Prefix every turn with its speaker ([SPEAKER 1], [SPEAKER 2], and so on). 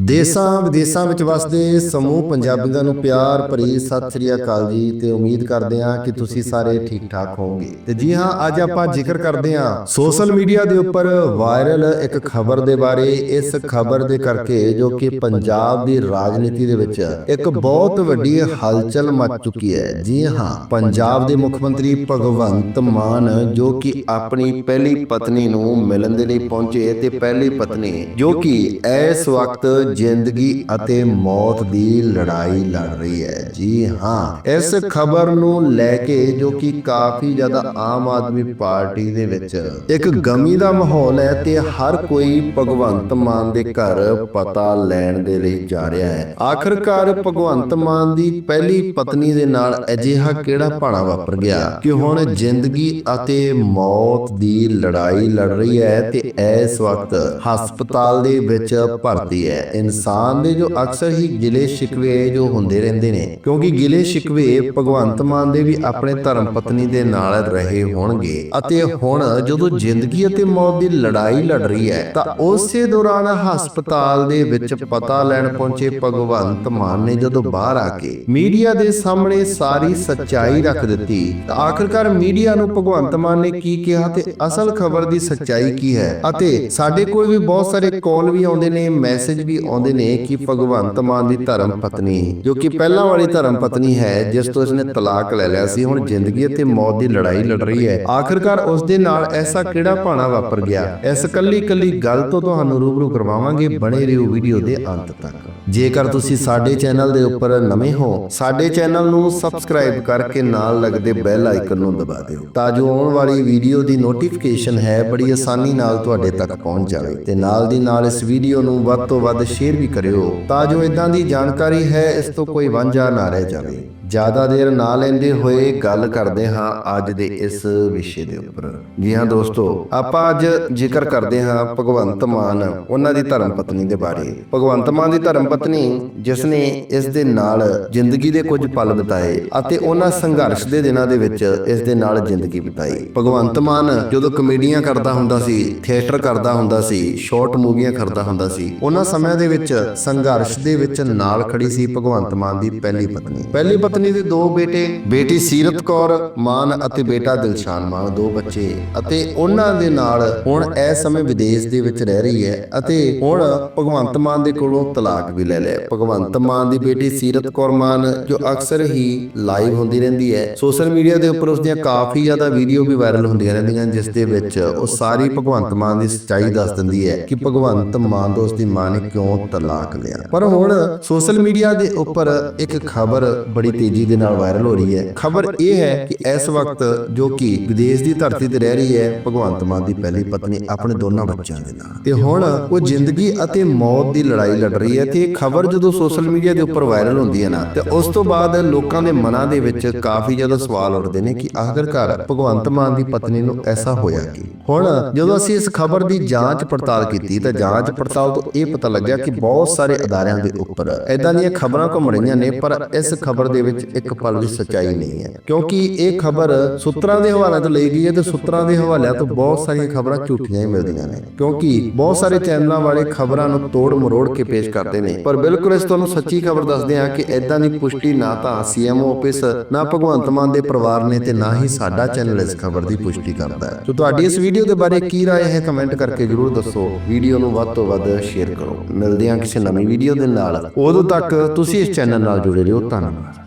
[SPEAKER 1] ਦੇਸਾਂ ਵਿਦੇਸਾਂ ਵਿੱਚ ਵਸਦੇ ਸਮੂਹ ਪੰਜਾਬੀਆਂ ਨੂੰ ਪਿਆਰ ਭਰੀ ਸਤਿ ਸ੍ਰੀ ਅਕਾਲ ਜੀ ਤੇ ਉਮੀਦ ਕਰਦੇ ਹਾਂ ਕਿ ਤੁਸੀਂ ਸਾਰੇ ਠੀਕ ਠਾਕ ਹੋਵੋਗੇ। ਤੇ ਜੀ ਹਾਂ, ਅੱਜ ਆਪਾਂ ਜ਼ਿਕਰ ਕਰਦੇ ਹਾਂ ਸੋਸ਼ਲ ਮੀਡੀਆ ਦੇ ਉੱਪਰ ਵਾਇਰਲ ਇੱਕ ਖਬਰ ਦੇ ਬਾਰੇ। ਇਸ ਖਬਰ ਦੇ ਕਰਕੇ ਜੋ ਕਿ ਪੰਜਾਬ ਦੀ ਰਾਜਨੀਤੀ ਦੇ ਵਿੱਚ ਇੱਕ ਬਹੁਤ ਵੱਡੀ ਹਲਚਲ ਮਚ ਚੁੱਕੀ ਹੈ। ਜੀ ਹਾਂ, ਪੰਜਾਬ ਦੇ ਮੁੱਖ ਮੰਤਰੀ ਭਗਵੰਤ ਮਾਨ ਜੋ ਕਿ ਆਪਣੀ ਪਹਿਲੀ ਪਤਨੀ ਨੂੰ ਮਿਲਣ ਦੇ ਲਈ ਪਹੁੰਚੇ ਤੇ ਪਹਿਲੀ ਪਤਨੀ ਜੋ ਕਿ ਇਸ ਵਕਤ ਜ਼ਿੰਦਗੀ ਅਤੇ ਮੌਤ ਦੀ ਲੜਾਈ ਲੜ ਰਹੀ ਹੈ। ਜੀ ਹਾਂ, ਇਸ ਖਬਰ ਨੂੰ ਲੈ ਕੇ ਜੋ ਕਿ ਕਾਫੀ ਜ਼ਿਆਦਾ ਆਮ ਆਦਮੀ ਪਾਰਟੀ ਦੇ ਵਿੱਚ ਇੱਕ ਗਮੀ ਦਾ ਮਾਹੌਲ ਹੈ ਤੇ ਹਰ ਕੋਈ ਭਗਵੰਤ ਮਾਨ ਦੇ ਘਰ ਪਤਾ ਲੈਣ ਦੇ ਲਈ ਜਾ ਰਿਹਾ ਹੈ। ਆਖਰਕਾਰ ਭਗਵੰਤ ਮਾਨ ਦੀ ਪਹਿਲੀ ਪਤਨੀ ਦੇ ਨਾਲ ਅਜਿਹਾ ਕਿਹੜਾ ਭਾਣਾ ਵਾਪਰ ਗਿਆ ਕਿ ਹੁਣ ਜ਼ਿੰਦਗੀ ਅਤੇ ਮੌਤ ਦੀ ਲੜਾਈ ਲੜ ਰਹੀ ਹੈ ਤੇ ਇਸ ਵਕਤ ਹਸਪਤਾਲ ਦੇ ਵਿੱਚ ਭਰਤੀ ਹੈ। ਇਨਸਾਨ ਦੇ ਜੋ ਅਕਸਰ ਹੀ ਗਿਲੇ ਸ਼ਿਕਵੇ ਜੋ ਹੁੰਦੇ ਰਹਿੰਦੇ ਨੇ, ਕਿਉਂਕਿ ਗਿਲੇ ਸ਼ਿਕਵੇ ਭਗਵੰਤ ਮਾਨ ਦੇ ਵੀ ਆਪਣੇ ਧਰਮ ਪਤਨੀ ਦੇ ਨਾਲ ਰਹੇ ਹੋਣਗੇ। ਅਤੇ ਹੁਣ ਜਦੋਂ ਜ਼ਿੰਦਗੀ ਅਤੇ ਮੌਤ ਦੀ ਲੜਾਈ ਲੜ ਰਹੀ ਹੈ, ਤਾਂ ਉਸੇ ਦੌਰਾਨ ਹਸਪਤਾਲ ਦੇ ਵਿੱਚ ਪਤਾ ਲੈਣ ਪਹੁੰਚੇ ਭਗਵੰਤ ਮਾਨ ਨੇ ਜਦੋਂ ਬਾਹਰ ਆ ਕੇ ਮੀਡੀਆ ਦੇ ਸਾਹਮਣੇ ਸਾਰੀ ਸੱਚਾਈ ਰੱਖ ਦਿੱਤੀ, ਤਾਂ ਆਖਰਕਾਰ ਮੀਡੀਆ ਨੂੰ ਭਗਵੰਤ ਮਾਨ ਨੇ ਕੀ ਕਿਹਾ ਤੇ ਅਸਲ ਖਬਰ ਦੀ ਸੱਚਾਈ ਕੀ ਹੈ? ਅਤੇ ਸਾਡੇ ਕੋਲ ਵੀ ਬਹੁਤ ਸਾਰੇ ਕਾਲ ਵੀ ਆਉਂਦੇ ਨੇ, ਮੈਸੇਜ ਵੀ ਆਉਂਦੇ ਨੇ ਕਿ ਭਗਵੰਤ ਮਾਨ ਦੀ ਧਰਮ ਪਤਨੀ ਜੋ ਕਿ ਪਹਿਲਾਂ ਵਾਲੀ ਧਰਮ ਪਤਨੀ ਹੈ ਜਿਸ ਤੋਂ ਇਸਨੇ ਤਲਾਕ ਲੈ ਲਿਆ ਸੀ ਹੁਣ ਜ਼ਿੰਦਗੀ ਅਤੇ ਮੌਤ ਦੀ ਲੜਾਈ ਲੜ ਰਹੀ ਹੈ। ਆਖਰਕਾਰ ਉਸ ਦੇ ਨਾਲ ਐਸਾ ਕਿਹੜਾ ਭਾਣਾ ਵਾਪਰ ਗਿਆ? ਇਸ ਕੱਲੀ ਕੱਲੀ ਗੱਲ ਤੋਂ ਤੁਹਾਨੂੰ ਰੂਬਰੂ ਕਰਵਾਵਾਂਗੇ ਬਣੇ ਰਹੋ ਵੀਡੀਓ ਦੇ ਅੰਤ ਤੱਕ। ਜੇਕਰ ਤੁਸੀਂ ਸਾਡੇ ਚੈਨਲ ਦੇ ਉੱਪਰ ਨਵੇਂ ਹੋ ਸਾਡੇ ਚੈਨਲ ਨੂੰ ਸਬਸਕ੍ਰਾਈਬ ਕਰਕੇ ਨਾਲ ਲੱਗਦੇ ਬੈਲ ਆਈਕਨ ਨੂੰ ਦਬਾ ਦਿਓ ਤਾਂ ਜੋ ਆਉਣ ਵਾਲੀ ਵੀਡੀਓ ਦੀ ਨੋਟੀਫਿਕੇਸ਼ਨ ਹੈ ਬੜੀ ਆਸਾਨੀ ਨਾਲ ਤੁਹਾਡੇ ਤੱਕ ਪਹੁੰਚ ਜਾਵੇ। ਤੇ ਨਾਲ ਦੀ ਨਾਲ ਇਸ ਵੀਡੀਓ ਨੂੰ ਵੱਧ ਤੋਂ ਵੱਧ ਸ਼ੇਅਰ ਵੀ ਕਰਿਓ ਤਾਂ ਜੋ ਇਦਾਂ ਦੀ ਜਾਣਕਾਰੀ ਹੈ, ਇਸ ਤੋਂ ਕੋਈ ਵਾਂਝਾ ਨਾ ਰਹਿ ਜਾਵੇ। ਜ਼ਿਆਦਾ ਦੇਰ ਨਾ ਲੈਂਦੇ ਹੋਏ ਗੱਲ ਕਰਦੇ ਹਾਂ ਅੱਜ ਦੇ ਇਸ ਵਿਸ਼ੇ ਦੇ ਉੱਪਰ। ਜੀ ਹਾਂ ਦੋਸਤੋ, ਆਪਾਂ ਅੱਜ ਜ਼ਿਕਰ ਕਰਦੇ ਹਾਂ ਭਗਵੰਤ ਮਾਨ, ਉਹਨਾਂ ਦੀ ਧਰਮ ਪਤਨੀ ਦੇ ਬਾਰੇ। ਭਗਵੰਤ ਮਾਨ ਦੀ ਧਰਮ ਪਤਨੀ, ਜਿਸ ਨੇ ਇਸ ਦੇ ਨਾਲ ਜ਼ਿੰਦਗੀ ਦੇ ਕੁਝ ਪਲ ਬਿਤਾਏ ਅਤੇ ਉਹਨਾਂ ਸੰਘਰਸ਼ ਦੇ ਦਿਨਾਂ ਦੇ ਵਿੱਚ ਇਸ ਦੇ ਨਾਲ ਜ਼ਿੰਦਗੀ ਬਿਤਾਈ। ਭਗਵੰਤ ਮਾਨ ਜਦੋਂ ਕਮੇਡੀਆਂ ਕਰਦਾ ਹੁੰਦਾ ਸੀ, ਥੀਏਟਰ ਕਰਦਾ ਹੁੰਦਾ ਸੀ, ਸ਼ਾਰਟ ਮੂਵੀਆਂ ਕਰਦਾ ਹੁੰਦਾ ਸੀ, ਉਹਨਾਂ ਸਮਿਆਂ ਦੇ ਵਿੱਚ, ਸੰਘਰਸ਼ ਦੇ ਵਿੱਚ ਨਾਲ ਖੜੀ ਸੀ ਭਗਵੰਤ ਮਾਨ ਦੀ ਪਹਿਲੀ ਪਤਨੀ। ਪਹਿਲੀ ਪਤਨੀ ਦੇ ਦੋ ਬੇਟੇ, ਬੇਟੀ ਸੀਰਤ ਕੌਰ ਮਾਨ ਅਤੇ ਬੇਟਾ ਦਿਲਸ਼ਾਨ ਮਾਨ, ਦੋ ਬੱਚੇ ਅਤੇ ਉਹਨਾਂ ਦੇ ਨਾਲ ਹੁਣ ਇਸ ਸਮੇਂ ਵਿਦੇਸ਼ ਦੇ ਵਿੱਚ ਰਹਿ ਰਹੀ ਹੈ ਅਤੇ ਹੁਣ ਭਗਵੰਤ ਮਾਨ ਦੇ ਕੋਲੋਂ ਤਲਾਕ ਵੀ ਲੈ ਲਿਆ। ਭਗਵੰਤ ਮਾਨ ਦੀ ਬੇਟੀ ਸੀਰਤ ਕੌਰ ਮਾਨ, ਜੋ ਅਕਸਰ ਹੀ ਲਾਈਵ ਹੁੰਦੀ ਰਹਿੰਦੀ ਹੈ। ਸੋਸ਼ਲ ਮੀਡੀਆ ਦੇ ਉੱਪਰ ਉਸ ਦੀਆਂ ਕਾਫੀ ਜ਼ਿਆਦਾ ਵੀਡੀਓ ਵੀ ਵਾਇਰਲ ਹੁੰਦੀਆਂ ਰਹਿੰਦੀਆਂ, ਜਿਸ ਦੇ ਵਿੱਚ ਉਹ ਸਾਰੀ ਭਗਵੰਤ ਮਾਨ ਦੀ ਸੱਚਾਈ ਦੱਸ ਦਿੰਦੀ ਹੈ ਕਿ ਭਗਵੰਤ ਮਾਨ ਤੋਂ ਉਸ ਦੀ ਮਾਂ ਨੇ ਕਿਉਂ ਤਲਾਕ ਲਿਆ। ਪਰ ਹੁਣ ਸੋਸ਼ਲ ਮੀਡੀਆ ਦੇ ਉੱਪਰ ਇੱਕ ਖਬਰ ਬੜੀ ਤੇਜ਼ੀ ਦੇ ਨਾਲ ਵਾਇਰਲ ਹੋ ਰਹੀ ਹੈ। ਖਬਰ ਇਹ ਹੈ ਕਿ ਇਸ ਵਕਤ ਜੋ ਕਿ ਵਿਦੇਸ਼ ਦੀ ਧਰਤੀ ਤੇ ਰਹਿ ਰਹੀ ਹੈ, ਭਗਵੰਤ ਮਾਨ ਦੀ ਪਹਿਲੀ ਪਤਨੀ ਆਪਣੇ ਦੋਨਾਂ ਬੱਚਿਆਂ ਦੇ ਨਾਲ। ਤੇ ਹੁਣ ਉਹ ਜ਼ਿੰਦਗੀ ਅਤੇ ਮੌਤ ਦੀ ਲੜਾਈ ਲੜ ਰਹੀ ਹੈ ਤੇ ਇਹ ਖਬਰ ਜਦੋਂ ਸੋਸ਼ਲ ਮੀਡੀਆ ਦੇ ਉੱਪਰ ਵਾਇਰਲ ਹੁੰਦੀ ਹੈ ਨਾ, ਤੇ ਉਸ ਤੋਂ ਬਾਅਦ ਲੋਕਾਂ ਦੇ ਮਨਾਂ ਦੇ ਵਿੱਚ ਕਾਫੀ ਜ਼ਿਆਦਾ ਸਵਾਲ ਉੱਠਦੇ ਨੇ ਕਿ ਆਖਿਰਕਾਰ ਭਗਵੰਤ ਮਾਨ ਦੀ ਪਤਨੀ ਨੂੰ ਐਸਾ ਹੋਇਆ ਕਿ? ਹੁਣ ਜਦੋਂ ਅਸੀਂ ਇਸ ਖਬਰ ਦੀ ਜਾਂਚ ਪੜਤਾਲ ਕੀਤੀ ਤਾਂ ਜਾਂਚ ਪੜਤਾਲ ਤੋਂ ਇਹ ਪਤਾ ਲੱਗਿਆ ਕਿ ਬਹੁਤ ਸਾਰੇ ਅਦਾਰਿਆਂ ਦੇ ਉੱਪਰ ਐਦਾਂ ਦੀਆਂ ਖਬਰਾਂ ਘੁੰਮ ਰਹੀਆਂ ਨੇ, ਪਰ ਇਸ ਖਬਰ ਦੇ ਵਿੱਚ ਇੱਕ ਪਲ ਵੀ ਸੱਚਾਈ ਨਹੀਂ ਹੈ। ਕਿਉਂਕਿ ਇਹ ਖਬਰ ਸੂਤਰਾਂ ਦੇ ਹਵਾਲਿਆਂ ਤੋਂ ਲਈ ਗਈ ਹੈ ਤੇ ਸੂਤਰਾਂ ਦੇ ਹਵਾਲਿਆਂ ਤੋਂ ਬਹੁਤ ਸਾਰੀਆਂ ਖਬਰਾਂ ਝੂਠੀਆਂ ਹੀ ਮਿਲਦੀਆਂ ਨੇ। ਕਿਉਂਕਿ ਬਹੁਤ ਸਾਰੇ ਚੈਨਲਾਂ ਵਾਲੇ ਖਬਰਾਂ ਨੂੰ ਤੋੜ ਮਰੋੜ ਕੇ ਪੇਸ਼ ਕਰਦੇ ਨੇ। ਪਰ ਬਿਲਕੁਲ ਇਸ ਤੁਹਾਨੂੰ ਸੱਚੀ ਖਬਰ ਦੱਸਦੇ ਹਾਂ ਕਿ ਐਦਾਂ ਦੀ ਪੁਸ਼ਟੀ ਨਾ ਤਾਂ ਸੀਐਮਓ ਆਫਿਸ, ਨਾ ਭਗਵੰਤ ਮਾਨ ਦੇ ਪਰਿਵਾਰ ਨੇ ਤੇ ਨਾ ਹੀ ਸਾਡਾ ਚੈਨਲ ਇਸ ਖਬਰ ਦੀ ਪੁਸ਼ਟੀ ਕਰਦਾ ਹੈ। ਸੋ ਤੁਹਾਡੀ ਇਸ ਵੀਡੀਓ ਦੇ ਬਾਰੇ ਕੀ ਰਾਏ ਹੈ, ਕਮੈਂਟ ਕਰਕੇ ਜਰੂਰ ਦੱਸੋ। ਵੀਡੀਓ ਨੂੰ ਵੱਧ ਤੋਂ ਵੱਧ ਸ਼ੇਅਰ ਕਰੋ। ਮਿਲਦੇ ਹਾਂ ਕਿਸੇ ਨਵੀਂ ਵੀਡੀਓ ਦੇ ਨਾਲ। ਉਦੋਂ ਤੱਕ ਤੁਸੀਂ ਇਸ ਚੈਨਲ ਨਾਲ ਜੁੜੇ ਰਹੋ। ਧੰਨਵਾਦ।